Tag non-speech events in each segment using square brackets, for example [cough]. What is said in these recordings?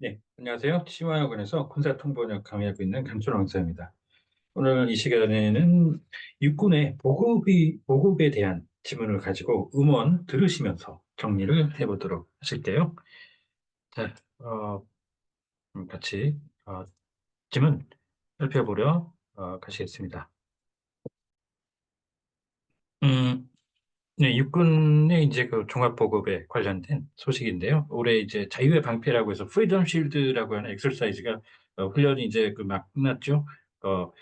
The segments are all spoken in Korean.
네, 안녕하세요. 치와학원에서 군사 통번역 강의하고 있는 강준호 강사입니다. 오늘 이 시간에는 육군의 보급이, 보급에 대한 지문을 가지고 음원 들으시면서 정리를 해보도록 하실게요. 자, 어, 음, 같이 어, 지문 살펴보려 어, 가시겠습니다. 음, 네, 육군의 이제 그 종합 보급에 관련된 소식인데요. 올해 이제 자유의 방패라고 해서 프리덤 쉴드라고 하는 엑설사이즈가 어, 훈련이 이제 그 막 끝났죠. 어,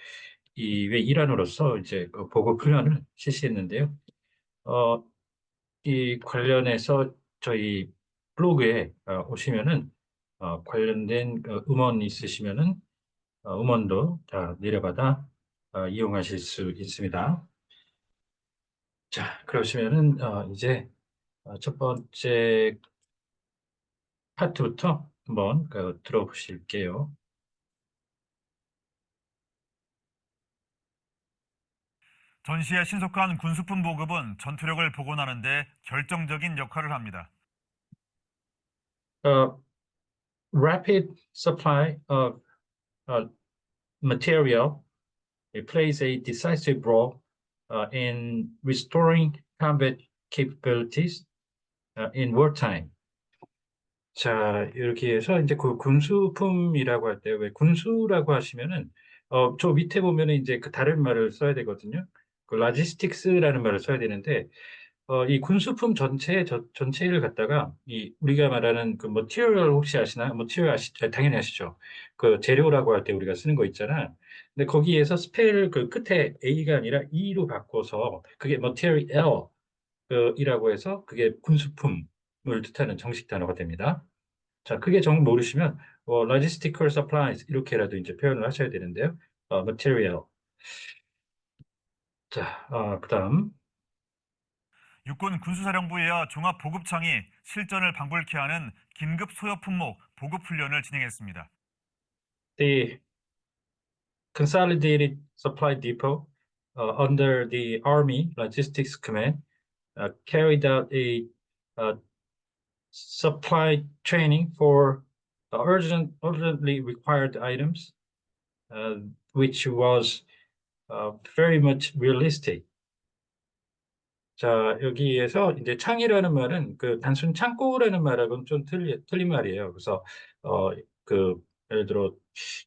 이외 일환으로서 이제 그 보급 훈련을 실시했는데요. 어, 이 관련해서 저희 블로그에 어, 오시면은 어, 관련된 그 음원 있으시면은 어, 음원도 다 내려받아 어, 이용하실 수 있습니다. 자, 그러시면은 어, 이제 어, 첫 번째 파트부터 한번 그, 들어보실게요. 전시의 신속한 군수품 보급은 전투력을 복원하는 데 결정적인 역할을 합니다. Uh, rapid supply of uh, material plays a decisive role in restoring combat capabilities uh, in wartime. 자, 이렇게 해서 이제 그 군수품이라고 할 때 왜 군수라고 하시면은 어, 저 밑에 보면은 이제 그 다른 말을 써야 되거든요. 그 라지스틱스라는 말을 써야 되는데 어, 이 군수품 전체 저, 전체를 갖다가 이 우리가 말하는 그 머티리얼 혹시 아시나요? 머티리얼 아시 아, 당연히 아시죠. 그 재료라고 할 때 우리가 쓰는 거 있잖아. 근데 거기에서 스펠 그 끝에 A가 아니라 E로 바꿔서 그게 머티리얼 그 이라고 해서 그게 군수품을 뜻하는 정식 단어가 됩니다. 자, 크게 정 모르시면 어, logistical supplies 이렇게라도 이제 표현을 하셔야 되는데요. 어, material. 자, 어, 그다음 육군 군수사령부와 종합보급청이 실전을 방불케 하는 긴급 소요 품목 보급 훈련을 진행했습니다. the Consolidated Supply Depot uh, under the Army Logistics Command uh, carried out a uh, supply training for uh, urgent, urgently required items, uh, which was uh, very much realistic. 자, 여기에서 이제 창이라는 말은 그 단순 창고라는 말하고는 좀 틀리, 틀린 말이에요. 그래서 어, 그 예를 들어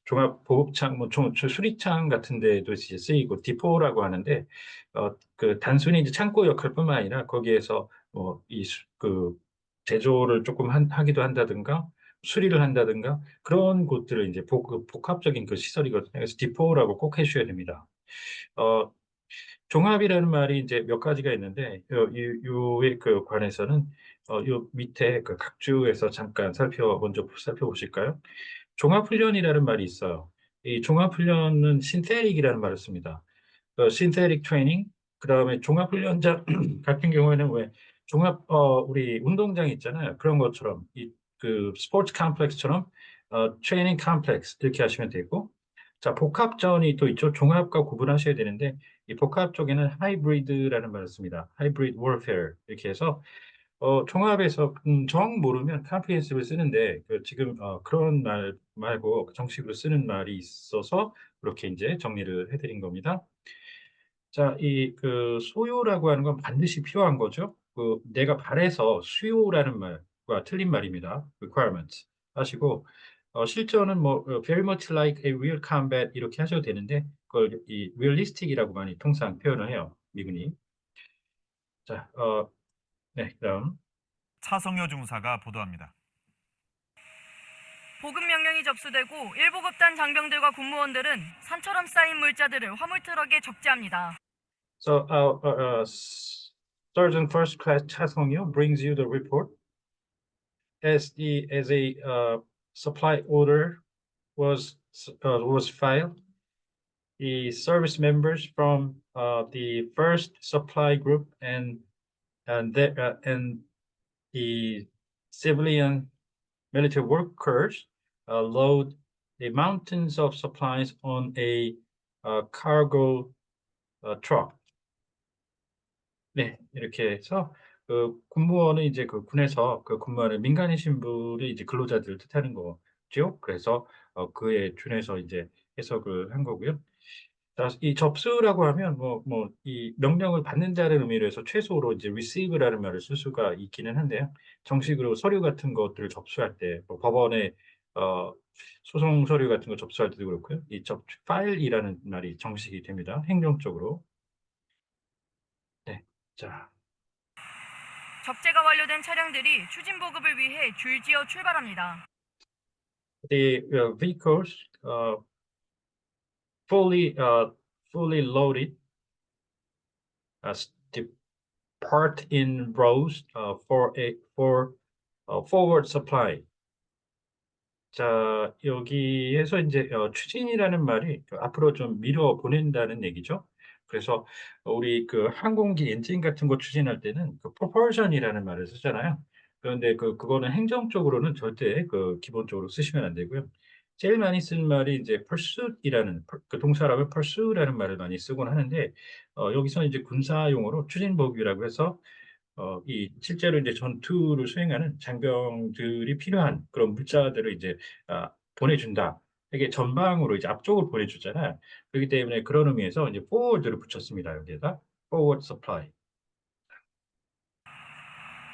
종합 보급창, 뭐 종, 수리창 같은 데도 이제 쓰이고 디포라고 하는데 어, 그 단순히 이제 창고 역할 뿐만 아니라 거기에서 뭐 이 그 제조를 조금 한, 하기도 한다든가 수리를 한다든가 그런 곳들을 이제 복, 그 복합적인 그 시설이거든요. 그래서 디포라고 꼭 해주셔야 됩니다. 어, 종합이라는 말이 이제 몇 가지가 있는데 요, 요, 요에 그 관해서는 어, 요 밑에 그 각주에서 잠깐 살펴 먼저 살펴보실까요? 종합훈련이라는 말이 있어요. 이 종합훈련은 신테릭이라는 말을 씁니다. 그 신테릭 트레이닝, 그 다음에 종합훈련장 [clears throat] 같은 경우에는 왜 종합 어, 우리 운동장 있잖아요. 그런 것처럼 이 그 스포츠 컴플렉스처럼 어, 트레이닝 컴플렉스 이렇게 하시면 되고 자 복합전이 또 있죠. 종합과 구분하셔야 되는데 이 복합 쪽에는 하이브리드라는 말을 씁니다. 하이브리드 워페어 이렇게 해서 어, 종합에서 음, 정 모르면 comprehensive를 쓰는데 그 지금 어, 그런 말 말고 정식으로 쓰는 말이 있어서 그렇게 이제 정리를 해드린 겁니다. 자, 이 그 소요라고 하는 건 반드시 필요한 거죠. 그 내가 바래서 수요라는 말과 틀린 말입니다. requirements 하시고 어, 실전은 뭐 어, very much like a real combat 이렇게 하셔도 되는데 그걸 이 realistic이라고 많이 통상 표현을 해요. 미군이. 자, 어, 네, 그다음 차성효 중사가 보도합니다. 보급 명령이 접수되고 일보급단 장병들과 군무원들은 산처럼 쌓인 물자들을 화물 트럭에 적재합니다. So, uh, uh, uh, Sergeant First Class Cha Song-yo brings you the report. As the as a uh, supply order was uh, was filed, the service members from uh, the first supply group and and the, uh, and the civilian military workers uh, load the mountains of supplies on a uh, cargo uh, truck. 네, 이렇게 해서 그 군무원은 이제 그 군에서 그 근무하는 민간인 신분의 이제 근로자들을 뜻하는 거 있죠. 그래서 어, 그에 준해서 이제 해석을 한 거고요. 자, 이 접수라고 하면 뭐 뭐 이 명령을 받는다는 의미로 해서 최소로 이제 receive라는 말을 쓸 수가 있기는 한데요. 정식으로 서류 같은 것들을 접수할 때, 뭐 법원에 어, 소송 서류 같은 거 접수할 때도 그렇고요. 이 접, 파일이라는 말이 정식이 됩니다. 행정적으로. 네, 자, 적재가 완료된 차량들이 추진 보급을 위해 줄지어 출발합니다. the uh, vehicles uh, fully uh, fully loaded as depart in rows uh, for a for uh, forward supply. 자, 여기에서 이제 어, 추진이라는 말이 그 앞으로 좀 밀어 보낸다는 얘기죠. 그래서 우리 그 항공기 엔진 같은 거 추진할 때는 그 propulsion이라는 말을 쓰잖아요. 그런데 그 그거는 행정 적으로는 절대 그 기본적으로 쓰시면 안 되고요. 제일 많이 쓰는 말이 이제 pursuit이라는 그 동사라고 pursue라는 말을 많이 쓰곤 하는데 어, 여기서 이제 군사 용어로 추진복이라고 해서 어, 이 실제로 이제 전투를 수행하는 장병들이 필요한 그런 물자들을 이제 아, 보내준다. 이게 전방으로 이제 앞쪽으로 보내주잖아요. 그렇기 때문에 그런 의미에서 이제 forward를 붙였습니다. 여기에다 forward supply.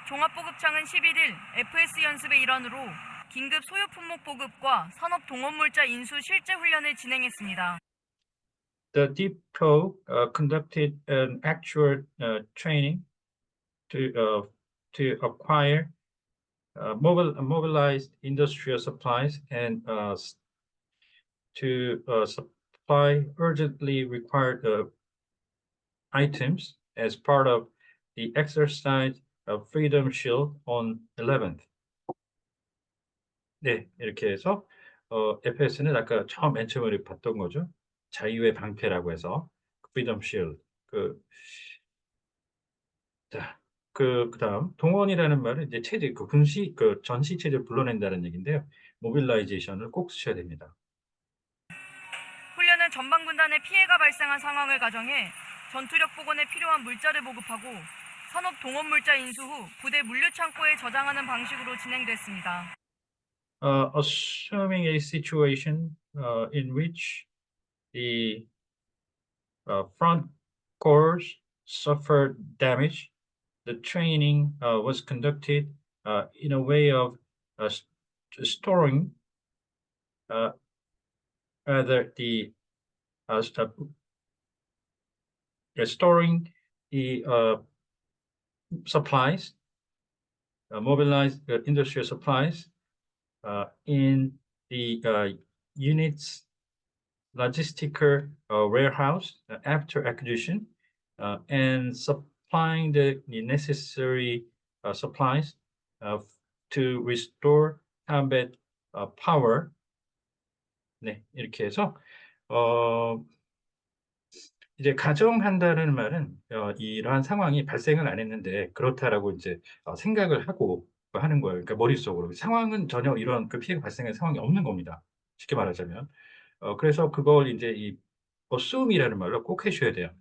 종합보급청은 11일 FS 연습의 일환으로 긴급 소요 품목 보급과 산업 동원물자 인수 실제 훈련을 진행했습니다. The depot uh, conducted an actual uh, training to uh, to acquire uh, mobilized industrial supplies and uh, to uh, supply urgently required uh, items as part of the exercise of Freedom Shield on 11th. 네, 이렇게 해서 어, FS는 아까 처음 맨 처음에 봤던 거죠. 자유의 방패라고 해서 Freedom Shield. 그 자, 그 그 다음 동원이라는 말은 이제 체제 그 군시 그 전시 체제를 불러낸다는 얘기인데요. 모빌라이제이션을 꼭 쓰셔야 됩니다. 전방 군단의 피해가 발생한 상황을 가정해 전투력 복원에 필요한 물자를 보급하고 산업 동원 물자 인수 후 부대 물류 창고에 저장하는 방식으로 진행됐습니다. Uh, assuming a situation uh, in which the uh, front corps suffered damage, the training uh, was conducted uh, in a way of uh, storing uh, rather the uh, s- uh, yeah, storing the uh, supplies, uh, mobilized uh, industrial supplies uh, in the uh, unit's logistical uh, warehouse uh, after acquisition uh, and supplying the the necessary uh, supplies uh, to restore combat uh, power. 네, 이렇게 해서 어, 이제 가정한다는 말은 어, 이러한 상황이 발생을 안 했는데 그렇다라고 이제 어, 생각을 하고 하는 거예요. 그러니까 머릿속으로 상황은 전혀 이런 그 피해가 발생한 상황이 없는 겁니다. 쉽게 말하자면. 어, 그래서 그걸 이제 이 assume이라는 말로 꼭 해주셔야 돼요.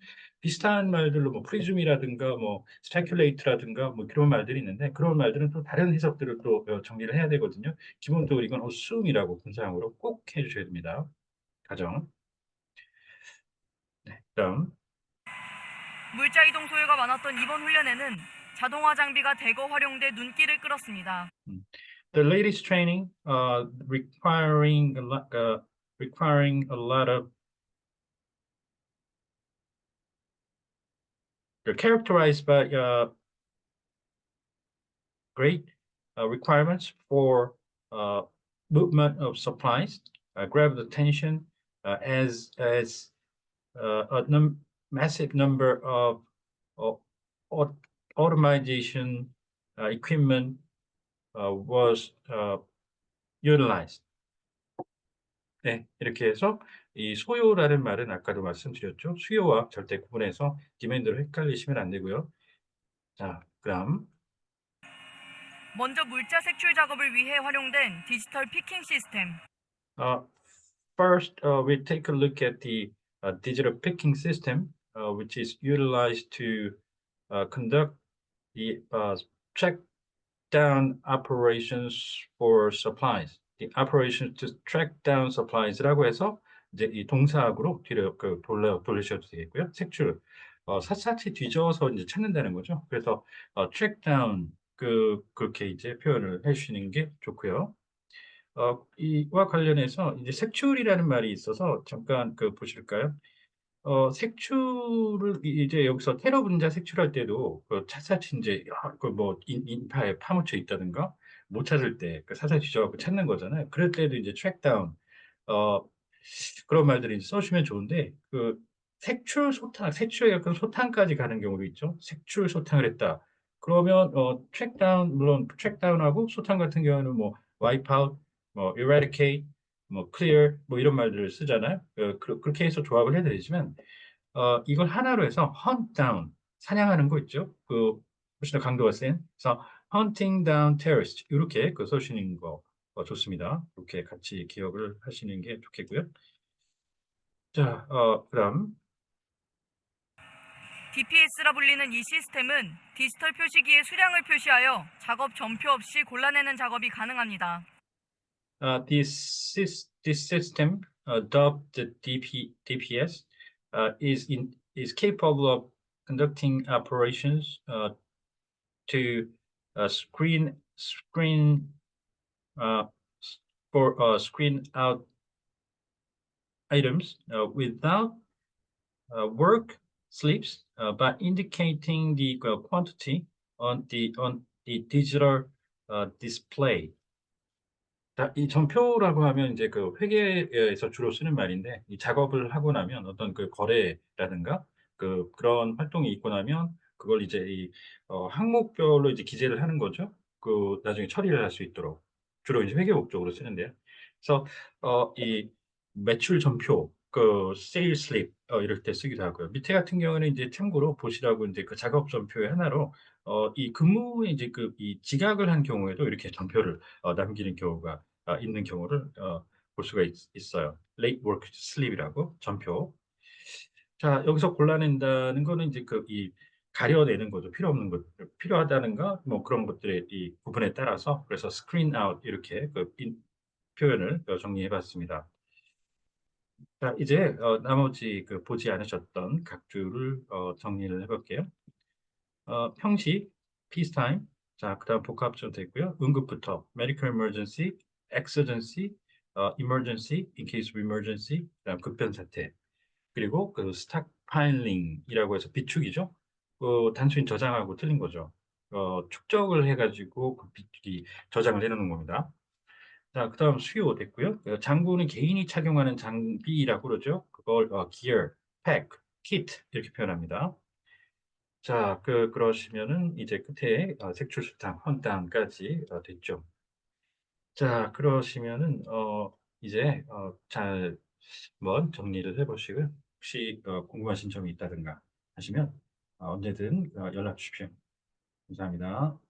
비슷한 말들로 뭐 prism이라든가 뭐 speculate라든가 뭐 그런 말들이 있는데 그런 말들은 또 다른 해석들을 또 어, 정리를 해야 되거든요. 기본적으로 이건 assume이라고 군사용어로 꼭 해주셔야 됩니다. 가정. 네, 그다음 물자 이동 소요가 많았던 이번 훈련에는 자동화 장비가 대거 활용돼 눈길을 끌었습니다. the latest training uh, requiring a lot, uh, requiring a lot of they're characterized by uh, great uh, requirements for uh, movement of supplies, uh, grab the attention uh, as as uh, a num- massive number of, of au- automation uh, equipment uh, was uh, utilized. 네, 이렇게 해서 이 소요라는 말은 아까도 말씀드렸죠. 수요와 절대 구분해서 디맨드로 헷갈리시면 안 되고요. 자, 그다음 먼저 물자 색출 작업을 위해 활용된 디지털 피킹 시스템. Uh, first, uh, we take a look at the uh, digital picking system, uh, which is utilized to uh, conduct the uh, check down operations for supplies. the operations to track down supplies라고 해서 이제 이 동사하고로 뒤로 그 돌려 돌리셔도 되겠고요. 색출 어, 샅샅이 뒤져서 이제 찾는다는 거죠. 그래서 어, track down 그 그렇게 이제 표현을 해주시는 게 좋고요. 어, 이와 관련해서 이제 색출이라는 말이 있어서 잠깐 그 보실까요? 어, 색출을 이- 이제 여기서 테러 분자 색출할 때도 그 샅샅이 이제 그뭐 인파에 파묻혀 있다든가 못 찾을 때 그 사살 뒤져갖고 찾는 거잖아요. 그럴 때도 이제 down 어 그런 말들을 이제 써주면 좋은데 그 색출 소탕, 색출에 가까운 소탕까지 가는 경우도 있죠. 색출 소탕을 했다. 그러면 어 down 물론 down하고 소탕 같은 경우는 뭐 out, 뭐 eradicate, 뭐 clear 뭐 이런 말들을 쓰잖아요. 어, 그, 그렇게 해서 조합을 해드리지만 어 이걸 하나로 해서 hunt down 사냥하는 거 있죠. 그 훨씬 더 강도가 센. 그래서 hunting down terrorist 이렇게 그 써주시는 거 어, 좋습니다. 이렇게 같이 기억을 하시는 게 좋겠고요. 자, 어, 그다음 DPS라 불리는 이 시스템은 디지털 표시기의 수량을 표시하여 작업 전표 없이 골라내는 작업이 가능합니다. Uh, this, this system, uh, dubbed the DP, DPS, uh, is in is capable of conducting operations uh, to uh, screen screen uh, for uh, screen out items uh, without uh, work slips uh, by indicating the uh, quantity on the on the digital uh, display. 자, 이 전표라고 하면 이제 그 회계에서 주로 쓰는 말인데 이 작업을 하고 나면 어떤 그 거래라든가 그 그런 활동이 있고 나면 그걸 이제 이 어, 항목별로 이제 기재를 하는 거죠. 그 나중에 처리를 할 수 있도록 주로 이제 회계 목적으로 쓰는데요. 그래서 어, 이 매출 전표, 그 세일 슬립 어, 이럴 때 쓰기도 하고요. 밑에 같은 경우는 이제 참고로 보시라고 이제 그 작업 전표의 하나로 어, 이 근무에 이제 그 이 지각을 한 경우에도 이렇게 전표를 어, 남기는 경우가 어, 있는 경우를 어, 볼 수가 있, 있어요. late work slip이라고 전표. 자, 여기서 골라낸다는 거는 이제 그 이 가려내는 거죠. 필요 없는 것, 필요하다는가 뭐 그런 것들의 이 부분에 따라서 그래서 screen out 이렇게 그 인- 표현을 어, 정리해봤습니다. 자, 이제 어, 나머지 그 보지 않으셨던 각 주를 어, 정리를 해볼게요. 어, 형식, peacetime, 자, 그 다음 복합적으로 됐고요. 응급부터 medical emergency, exigency, 어, emergency, in case of emergency, 그다음 급변 사태, 그리고 그 stockpiling이라고 해서 비축이죠. 그 단순히 저장하고 틀린 거죠. 어, 축적을 해가지고 그 저장을 해놓는 겁니다. 자, 그 다음 수요 됐고요. 어, 장구는 개인이 착용하는 장비라고 그러죠. 그걸 어, gear, pack, kit 이렇게 표현합니다. 자, 그 그러시면은 이제 끝에 어, 색출수탕, 헌당까지 어, 됐죠. 자, 그러시면은 어 이제 어, 잘 한번 정리를 해보시고요. 혹시 어, 궁금하신 점이 있다든가 하시면 어, 언제든 어, 연락 주십시오. 감사합니다.